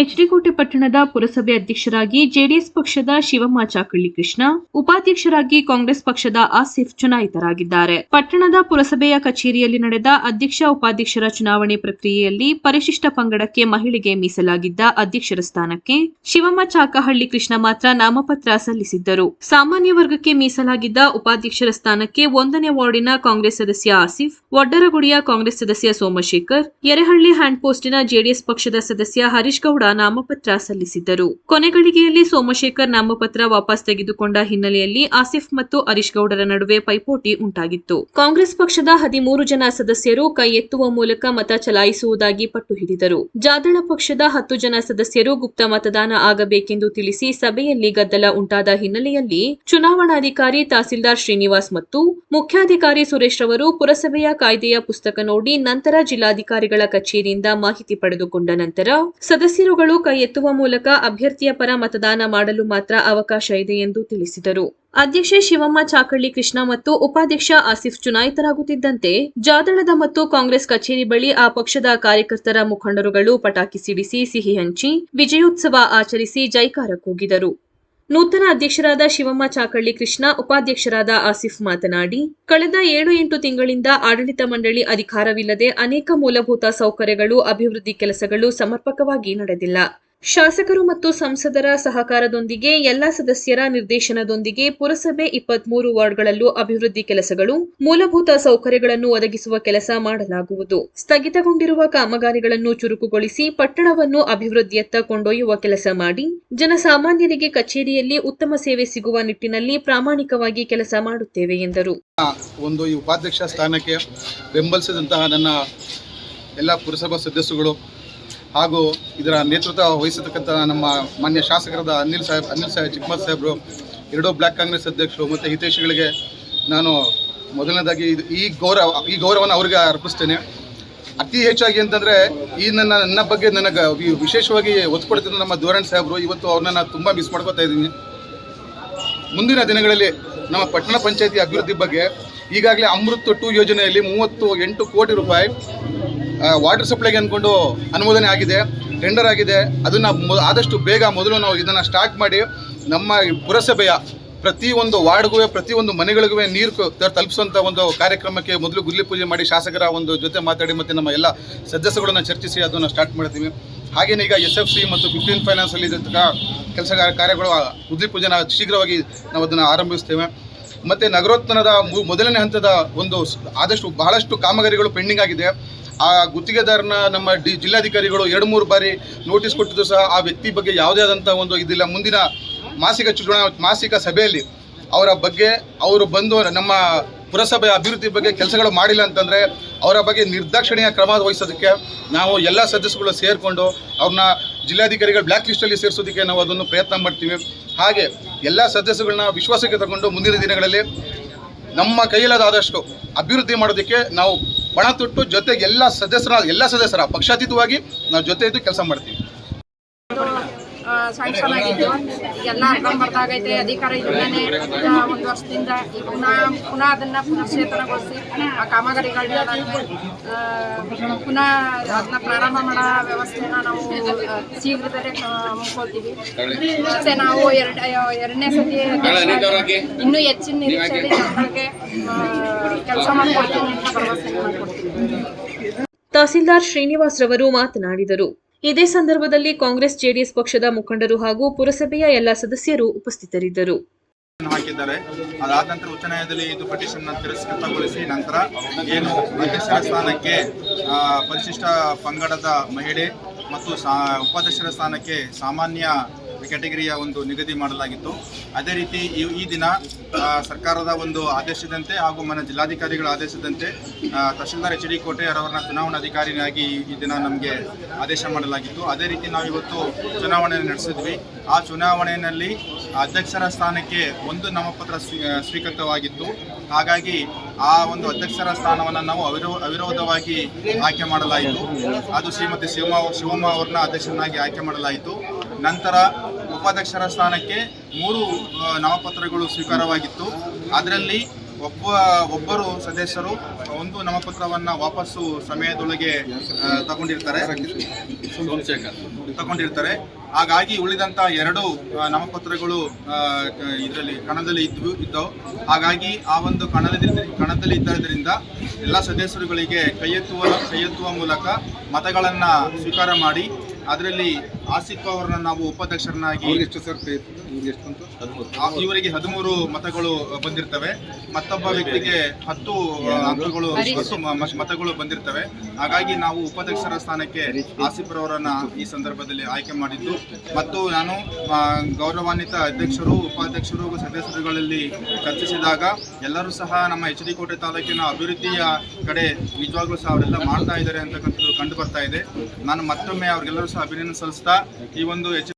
ಎಚ್ಡಿಕೋಟೆ ಪಟ್ಟಣದ ಪುರಸಭೆ ಅಧ್ಯಕ್ಷರಾಗಿ ಜೆಡಿಎಸ್ ಪಕ್ಷದ ಶಿವಮ್ಮ ಚಾಕಳ್ಳಿ ಕೃಷ್ಣ, ಉಪಾಧ್ಯಕ್ಷರಾಗಿ ಕಾಂಗ್ರೆಸ್ ಪಕ್ಷದ ಆಸಿಫ್ ಚುನಾಯಿತರಾಗಿದ್ದಾರೆ. ಪಟ್ಟಣದ ಪುರಸಭೆಯ ಕಚೇರಿಯಲ್ಲಿ ನಡೆದ ಅಧ್ಯಕ್ಷ ಉಪಾಧ್ಯಕ್ಷರ ಚುನಾವಣೆ ಪ್ರಕ್ರಿಯೆಯಲ್ಲಿ ಪರಿಶಿಷ್ಟ ಪಂಗಡಕ್ಕೆ ಮಹಿಳೆಗೆ ಮೀಸಲಾಗಿದ್ದ ಅಧ್ಯಕ್ಷರ ಸ್ಥಾನಕ್ಕೆ ಶಿವಮ್ಮ ಚಾಕಹಳ್ಳಿ ಕೃಷ್ಣ ಮಾತ್ರ ನಾಮಪತ್ರ ಸಲ್ಲಿಸಿದ್ದರು. ಸಾಮಾನ್ಯ ವರ್ಗಕ್ಕೆ ಮೀಸಲಾಗಿದ್ದ ಉಪಾಧ್ಯಕ್ಷರ ಸ್ಥಾನಕ್ಕೆ ಒಂದನೇ ವಾರ್ಡಿನ ಕಾಂಗ್ರೆಸ್ ಸದಸ್ಯ ಆಸಿಫ್, ವಡ್ಡರಗುಡಿಯ ಕಾಂಗ್ರೆಸ್ ಸದಸ್ಯ ಸೋಮಶೇಖರ್, ಯರೆಹಳ್ಳಿ ಹ್ಯಾಂಡ್ ಪೋಸ್ಟಿನ ಜೆಡಿಎಸ್ ಪಕ್ಷದ ಸದಸ್ಯ ಹರೀಶ್ ಗೌಡ ನಾಮಪತ್ರ ಸಲ್ಲಿಸಿದ್ದರು. ಕೊನೆಗಳಿಗೆಯಲ್ಲಿ ಸೋಮಶೇಖರ್ ನಾಮಪತ್ರ ವಾಪಸ್ ತೆಗೆದುಕೊಂಡ ಹಿನ್ನೆಲೆಯಲ್ಲಿ ಆಸಿಫ್ ಮತ್ತು ಹರೀಶ್ ಗೌಡರ ನಡುವೆ ಪೈಪೋಟಿ ಉಂಟಾಗಿತ್ತು. ಕಾಂಗ್ರೆಸ್ ಪಕ್ಷದ ಹದಿಮೂರು ಜನ ಸದಸ್ಯರು ಕೈ ಎತ್ತುವ ಮೂಲಕ ಮತ ಚಲಾಯಿಸುವುದಾಗಿ ಪಟ್ಟು ಹಿಡಿದರು. ಜಾದಳ ಪಕ್ಷದ ಹತ್ತು ಜನ ಸದಸ್ಯರು ಗುಪ್ತ ಮತದಾನ ಆಗಬೇಕೆಂದು ತಿಳಿಸಿ ಸಭೆಯಲ್ಲಿ ಗದ್ದಲ ಉಂಟಾದ ಹಿನ್ನೆಲೆಯಲ್ಲಿ ಚುನಾವಣಾಧಿಕಾರಿ ತಹಸೀಲ್ದಾರ್ ಶ್ರೀನಿವಾಸ್ ಮತ್ತು ಮುಖ್ಯಾಧಿಕಾರಿ ಸುರೇಶ್ ರವರು ಪುರಸಭೆಯ ಕಾಯ್ದೆಯ ಪುಸ್ತಕ ನೋಡಿ ನಂತರ ಜಿಲ್ಲಾಧಿಕಾರಿಗಳ ಕಚೇರಿಯಿಂದ ಮಾಹಿತಿ ಪಡೆದುಕೊಂಡ ನಂತರ ಸದಸ್ಯರುಗಳು ಕೈ ಎತ್ತುವ ಮೂಲಕ ಅಭ್ಯರ್ಥಿಯ ಪರ ಮತದಾನ ಮಾಡಲು ಮಾತ್ರ ಅವಕಾಶ ಇದೆ ಎಂದು ತಿಳಿಸಿದರು. ಅಧ್ಯಕ್ಷೆ ಶಿವಮ್ಮ ಚಾಕಳ್ಳಿ ಕೃಷ್ಣ ಮತ್ತು ಉಪಾಧ್ಯಕ್ಷ ಆಸಿಫ್ ಚುನಾಯಿತರಾಗುತ್ತಿದ್ದಂತೆ ಜಾದಳದ ಮತ್ತು ಕಾಂಗ್ರೆಸ್ ಕಚೇರಿ ಬಳಿ ಆ ಪಕ್ಷದ ಕಾರ್ಯಕರ್ತರ ಮುಖಂಡರುಗಳು ಪಟಾಕಿ ಸಿಡಿಸಿ ಸಿಹಿ ಹಂಚಿ ವಿಜಯೋತ್ಸವ ಆಚರಿಸಿ ಜೈಕಾರ ಕೂಗಿದರು ನೂತನ ಅಧ್ಯಕ್ಷರಾದ ಶಿವಮ್ಮ ಚಾಕಳ್ಳಿ ಕೃಷ್ಣ, ಉಪಾಧ್ಯಕ್ಷರಾದ ಆಸಿಫ್ ಮಾತನಾಡಿ, ಕಳೆದ ಏಳು ಎಂಟು ತಿಂಗಳಿಂದ ಆಡಳಿತ ಮಂಡಳಿ ಅಧಿಕಾರವಿಲ್ಲದೆ ಅನೇಕ ಮೂಲಭೂತ ಸೌಕರ್ಯಗಳು, ಅಭಿವೃದ್ಧಿ ಕೆಲಸಗಳು ಸಮರ್ಪಕವಾಗಿ ನಡೆದಿಲ್ಲ. ಶಾಸಕರು ಮತ್ತು ಸಂಸದರ ಸಹಕಾರದೊಂದಿಗೆ ಎಲ್ಲ ಸದಸ್ಯರ ನಿರ್ದೇಶನದೊಂದಿಗೆ ಪುರಸಭೆ ಇಪ್ಪತ್ಮೂರು ವಾರ್ಡ್ಗಳಲ್ಲೂ ಅಭಿವೃದ್ಧಿ ಕೆಲಸಗಳು, ಮೂಲಭೂತ ಸೌಕರ್ಯಗಳನ್ನು ಒದಗಿಸುವ ಕೆಲಸ ಮಾಡಲಾಗುವುದು. ಸ್ಥಗಿತಗೊಂಡಿರುವ ಕಾಮಗಾರಿಗಳನ್ನು ಚುರುಕುಗೊಳಿಸಿ ಪಟ್ಟಣವನ್ನು ಅಭಿವೃದ್ಧಿಯತ್ತ ಕೊಂಡೊಯ್ಯುವ ಕೆಲಸ ಮಾಡಿ, ಜನಸಾಮಾನ್ಯರಿಗೆ ಕಚೇರಿಯಲ್ಲಿ ಉತ್ತಮ ಸೇವೆ ಸಿಗುವ ನಿಟ್ಟಿನಲ್ಲಿ ಪ್ರಾಮಾಣಿಕವಾಗಿ ಕೆಲಸ ಮಾಡುತ್ತೇವೆ ಎಂದರು. ಒಂದು ಉಪಾಧ್ಯಕ್ಷ ಸ್ಥಾನಕ್ಕೆ ಬೆಂಬಲಿಸಿದಂತಹ ನನ್ನ ಎಲ್ಲ ಪುರಸಭಾ ಸದಸ್ಯರುಗಳು ಹಾಗೂ ಇದರ ನೇತೃತ್ವ ವಹಿಸತಕ್ಕಂಥ ನಮ್ಮ ಮಾನ್ಯ ಶಾಸಕರಾದ ಅನಿಲ್ ಸಾಹೇಬ್ ಅನಿಲ್ ಸಾಹೇಬ್ ಚಿಕ್ಕಮತ್ ಸಾಹೇಬರು, ಎರಡೂ ಬ್ಲಾಕ್ ಕಾಂಗ್ರೆಸ್ ಅಧ್ಯಕ್ಷರು ಮತ್ತು ಹಿತೈಷಿಗಳಿಗೆ ನಾನು ಮೊದಲನೇದಾಗಿ ಈ ಗೌರವ, ಈ ಗೌರವನ ಅವರಿಗೆ ಅರ್ಪಿಸ್ತೇನೆ. ಅತಿ ಹೆಚ್ಚಾಗಿ ಅಂತಂದರೆ ಈ ನನ್ನ ನನ್ನ ಬಗ್ಗೆ ನನಗೆ ವಿಶೇಷವಾಗಿ ಒತ್ತು ನಮ್ಮ ಧೋರಣ್ ಸಾಹೇಬರು ಇವತ್ತು ಅವ್ರನ್ನ ತುಂಬ ಮಿಸ್ ಮಾಡ್ಕೋತಾ ಇದ್ದೀನಿ. ಮುಂದಿನ ದಿನಗಳಲ್ಲಿ ನಮ್ಮ ಪಟ್ಟಣ ಪಂಚಾಯತಿ ಅಭಿವೃದ್ಧಿ ಬಗ್ಗೆ ಈಗಾಗಲೇ ಅಮೃತ್ ಟು ಯೋಜನೆಯಲ್ಲಿ ಮೂವತ್ತು ಎಂಟು ಕೋಟಿ ರೂಪಾಯಿ ವಾಟರ್ ಸಪ್ಲೈಗೆ ಅಂದ್ಕೊಂಡು ಅನುಮೋದನೆ ಆಗಿದೆ ಟೆಂಡರ್ ಆಗಿದೆ. ಅದನ್ನು ಆದಷ್ಟು ಬೇಗ ಮೊದಲು ನಾವು ಇದನ್ನು ಸ್ಟಾರ್ಟ್ ಮಾಡಿ ನಮ್ಮ ಪುರಸಭೆಯ ಪ್ರತಿಯೊಂದು ವಾರ್ಡ್ಗೂ ಪ್ರತಿಯೊಂದು ಮನೆಗಳಿಗೂ ನೀರು ತಲುಪಿಸುವಂಥ ಒಂದು ಕಾರ್ಯಕ್ರಮಕ್ಕೆ ಮೊದಲು ಗುದ್ಲಿ ಪೂಜೆ ಮಾಡಿ ಶಾಸಕರ ಒಂದು ಜೊತೆ ಮಾತಾಡಿ ಮತ್ತು ನಮ್ಮ ಎಲ್ಲ ಸದಸ್ಯಗಳನ್ನು ಚರ್ಚಿಸಿ ಅದನ್ನು ಸ್ಟಾರ್ಟ್ ಮಾಡ್ತೀವಿ. ಹಾಗೇನೇ ಈಗ ಎಸ್ ಎಫ್ ಸಿ ಮತ್ತು ಫಿಫ್ಟೀನ್ ಫೈನಾನ್ಸಲ್ಲಿ ಕೆಲಸ ಕಾರ್ಯಗಳು ಗುದ್ಲಿ ಪೂಜೆನ ಶೀಘ್ರವಾಗಿ ನಾವು ಅದನ್ನು ಆರಂಭಿಸ್ತೇವೆ. ಮತ್ತು ನಗರೋತ್ಥಾನದ ಮೊದಲನೇ ಹಂತದ ಒಂದು ಆದಷ್ಟು ಬಹಳಷ್ಟು ಕಾಮಗಾರಿಗಳು ಪೆಂಡಿಂಗ್ ಆಗಿದೆ. ಆ ಗುತ್ತಿಗೆದಾರನ ನಮ್ಮ ಡಿ ಜಿಲ್ಲಾಧಿಕಾರಿಗಳು ಎರಡು ಮೂರು ಬಾರಿ ನೋಟಿಸ್ ಕೊಟ್ಟಿದ್ದು ಸಹ ಆ ವ್ಯಕ್ತಿ ಬಗ್ಗೆ ಯಾವುದೇ ಆದಂಥ ಒಂದು ಇದಿಲ್ಲ. ಮುಂದಿನ ಮಾಸಿಕ ಚುನಾವಣಾ, ಮಾಸಿಕ ಸಭೆಯಲ್ಲಿ ಅವರ ಬಗ್ಗೆ ಅವರು ಬಂದು ನಮ್ಮ ಪುರಸಭೆಯ ಅಭಿವೃದ್ಧಿ ಬಗ್ಗೆ ಕೆಲಸಗಳು ಮಾಡಿಲ್ಲ ಅಂತಂದರೆ ಅವರ ಬಗ್ಗೆ ನಿರ್ದಾಕ್ಷಿಣ್ಯ ಕ್ರಮ ವಹಿಸೋದಕ್ಕೆ ನಾವು ಎಲ್ಲ ಸದಸ್ಯರುಗಳು ಸೇರಿಕೊಂಡು ಅವ್ರನ್ನ ಜಿಲ್ಲಾಧಿಕಾರಿಗಳ ಬ್ಲ್ಯಾಕ್ ಲಿಸ್ಟಲ್ಲಿ ಸೇರಿಸೋದಕ್ಕೆ ನಾವು ಅದನ್ನು ಪ್ರಯತ್ನ ಮಾಡ್ತೀವಿ. ಹಾಗೆ ಎಲ್ಲ ಸದಸ್ಯಗಳನ್ನ ವಿಶ್ವಾಸಕ್ಕೆ ತಗೊಂಡು ಮುಂದಿನ ದಿನಗಳಲ್ಲಿ ನಮ್ಮ ಕೈಯಲ್ಲಾದಷ್ಟು ಅಭಿವೃದ್ಧಿ ಮಾಡೋದಕ್ಕೆ ನಾವು ಪಣ ತೊಟ್ಟು ಜೊತೆಗೆ ಎಲ್ಲ ಸದಸ್ಯರ ಎಲ್ಲ ಸದಸ್ಯರ ಪಕ್ಷಾತೀತವಾಗಿ ನಾವು ಜೊತೆ ಇದ್ದು ಕೆಲಸ ಮಾಡ್ತೀವಿ. ಸ್ಯಾಂಕ್ಷನ್ ಎಲ್ಲ ಅರ್ಧಂಬರ್ಧಾಗೈತೆ ಅಧಿಕಾರ ಇಲ್ಲದೇ ಒಂದು ವರ್ಷದಿಂದ ಈಗ ಪುನಃ ಪುನಃ ಅದನ್ನ ಪುನಶ್ಚೇತನಗೊಳಿಸಿ ಆ ಕಾಮಗಾರಿಗಳನ್ನ ಪುನಃ ಅದನ್ನ ಪ್ರಾರಂಭ ಮಾಡೋ ವ್ಯವಸ್ಥೆನ ನಾವು ಶೀಘ್ರದಲ್ಲೇ ಆ, ಹಮ್ಮಿಕೊಳ್ತೀವಿ. ಮತ್ತೆ ನಾವು ಎರಡು ಎರಡನೇ ಸತಿ ಇನ್ನೂ ಹೆಚ್ಚಿನ ನಿರೀಕ್ಷೆಯಲ್ಲಿ ಜನರಿಗೆ ಕೆಲಸ ಮಾಡ್ಕೊಡ್ತೀವಿ ಅಂತ ಭರವಸೆ ತಹಸೀಲ್ದಾರ್ ಶ್ರೀನಿವಾಸ್ ರವರು ಮಾತನಾಡಿದರು. ಇದೇ ಸಂದರ್ಭದಲ್ಲಿ ಕಾಂಗ್ರೆಸ್ ಜೆಡಿಎಸ್ ಪಕ್ಷದ ಮುಖಂಡರು ಹಾಗೂ ಪುರಸಭೆಯ ಎಲ್ಲ ಸದಸ್ಯರು ಉಪಸ್ಥಿತರಿದ್ದರು. ಹಾಕಿದ್ದಾರೆ ಅದಾದ ನಂತರ ಉಚ್ಚ ನ್ಯಾಯಾಲಯದಲ್ಲಿ ಇದು ಪಟಿಷನ್ ತಿರಸ್ಕೃತಗೊಳಿಸಿ ನಂತರ ಏನು ಅಧ್ಯಕ್ಷರ ಸ್ಥಾನಕ್ಕೆ ಪರಿಶಿಷ್ಟ ಪಂಗಡದ ಮಹಿಳೆ ಮತ್ತು ಸಾ, ಉಪಾಧ್ಯಕ್ಷರ ಸ್ಥಾನಕ್ಕೆ ಸಾಮಾನ್ಯ ಕ್ಯಾಟಗರಿಯ ಒಂದು ನಿಗದಿ ಮಾಡಲಾಗಿತ್ತು. ಅದೇ ರೀತಿ ಈ ದಿನ ಸರ್ಕಾರದ ಒಂದು ಆದೇಶದಂತೆ ಹಾಗೂ ಮನ ಜಿಲ್ಲಾಧಿಕಾರಿಗಳ ಆದೇಶದಂತೆ ತಹಶೀಲ್ದಾರ್ ಎಚ್ ಡಿ ಕೋಟೆ ಅವರನ್ನ ಚುನಾವಣಾಧಿಕಾರಿಯಾಗಿ ಈ ದಿನ ನಮಗೆ ಆದೇಶ ಮಾಡಲಾಗಿತ್ತು. ಅದೇ ರೀತಿ ನಾವು ಇವತ್ತು ಚುನಾವಣೆ ನಡೆಸಿದ್ವಿ. ಆ ಚುನಾವಣೆಯಲ್ಲಿ ಅಧ್ಯಕ್ಷರ ಸ್ಥಾನಕ್ಕೆ ಒಂದು ನಾಮಪತ್ರ ಸ್ವೀ ಸ್ವೀಕೃತವಾಗಿತ್ತು. ಹಾಗಾಗಿ ಆ ಒಂದು ಅಧ್ಯಕ್ಷರ ಸ್ಥಾನವನ್ನು ನಾವು ಅವಿರೋ, ಅವಿರೋಧವಾಗಿ ಆಯ್ಕೆ ಮಾಡಲಾಯಿತು. ಅದು ಶ್ರೀಮತಿ ಶಿವಮ್ಮ ಶಿವಮ್ಮ ಅವ್ರನ್ನ ಅಧ್ಯಕ್ಷರನ್ನಾಗಿ ಆಯ್ಕೆ ಮಾಡಲಾಯಿತು. ನಂತರ ಉಪಾಧ್ಯಕ್ಷರ ಸ್ಥಾನಕ್ಕೆ ಮೂರು ನಾಮಪತ್ರಗಳು ಸ್ವೀಕಾರವಾಗಿತ್ತು. ಅದರಲ್ಲಿ ಒಬ್ಬ ಒಬ್ಬರು ಸದಸ್ಯರು ಒಂದು ನಾಮಪತ್ರವನ್ನು ವಾಪಸ್ಸು ಸಮಯದೊಳಗೆ ತಗೊಂಡಿರ್ತಾರೆ. ತಗೊಂಡಿರ್ತಾರೆ. ಹಾಗಾಗಿ ಉಳಿದಂತ ಎರಡು ನಾಮಪತ್ರಗಳು ಇದರಲ್ಲಿ ಕಣದಲ್ಲಿ ಇದ್ವು ಇದ್ದವು. ಹಾಗಾಗಿ ಆ ಒಂದು ಕಣದಲ್ಲಿ ಕಣದಲ್ಲಿ ಇದ್ದರಿಂದ ಎಲ್ಲ ಸದಸ್ಯರುಗಳಿಗೆ ಕೈಯೆತ್ತುವ ಕೈಯೆತ್ತುವ ಮೂಲಕ ಮತಗಳನ್ನು ಸ್ವೀಕಾರ ಮಾಡಿ ಅದರಲ್ಲಿ ಆಸಿಫ್ ಅವರನ್ನ ನಾವು ಉಪಾಧ್ಯಕ್ಷರನ್ನಾಗಿ ಎಷ್ಟು ಸರ್ ಇವರಿಗೆ ಹದಿಮೂರು. ಮತಗಳು ಬಂದಿರ್ತವೆ. ಮತ್ತೊಬ್ಬ ವ್ಯಕ್ತಿಗೆ ಹತ್ತು ಅಂಕಗಳು ಮತಗಳು ಬಂದಿರ್ತವೆ. ಹಾಗಾಗಿ ನಾವು ಉಪಾಧ್ಯಕ್ಷರ ಸ್ಥಾನಕ್ಕೆ ಆಸಿಫ್ ಅವರನ್ನ ಈ ಸಂದರ್ಭದಲ್ಲಿ ಆಯ್ಕೆ ಮಾಡಿದ್ದು. ಮತ್ತು ನಾನು ಗೌರವಾನ್ವಿತ ಅಧ್ಯಕ್ಷರು ಉಪಾಧ್ಯಕ್ಷರು ಸದಸ್ಯರುಗಳಲ್ಲಿ ಚರ್ಚಿಸಿದಾಗ ಎಲ್ಲರೂ ಸಹ ನಮ್ಮ ಎಚ್ ಡಿ ಕೋಟೆ ತಾಲೂಕಿನ ಅಭಿವೃದ್ಧಿಯ ಕಡೆ ನಿಜವಾಗ್ಲೂ ಸಹ ಅವರೆಲ್ಲ ಮಾಡ್ತಾ ಇದ್ದಾರೆ ಅಂತಕ್ಕಂಥದ್ದು ಕಂಡು ಬರ್ತಾ ಇದೆ. ನಾನು ಮತ್ತೊಮ್ಮೆ ಅವ್ರಿಗೆಲ್ಲರೂ ಸಹ ಅಭಿನಂದನೆ ಸಲ್ಲಿಸ್ತಾ ಈ ಒಂದು ಎಚ್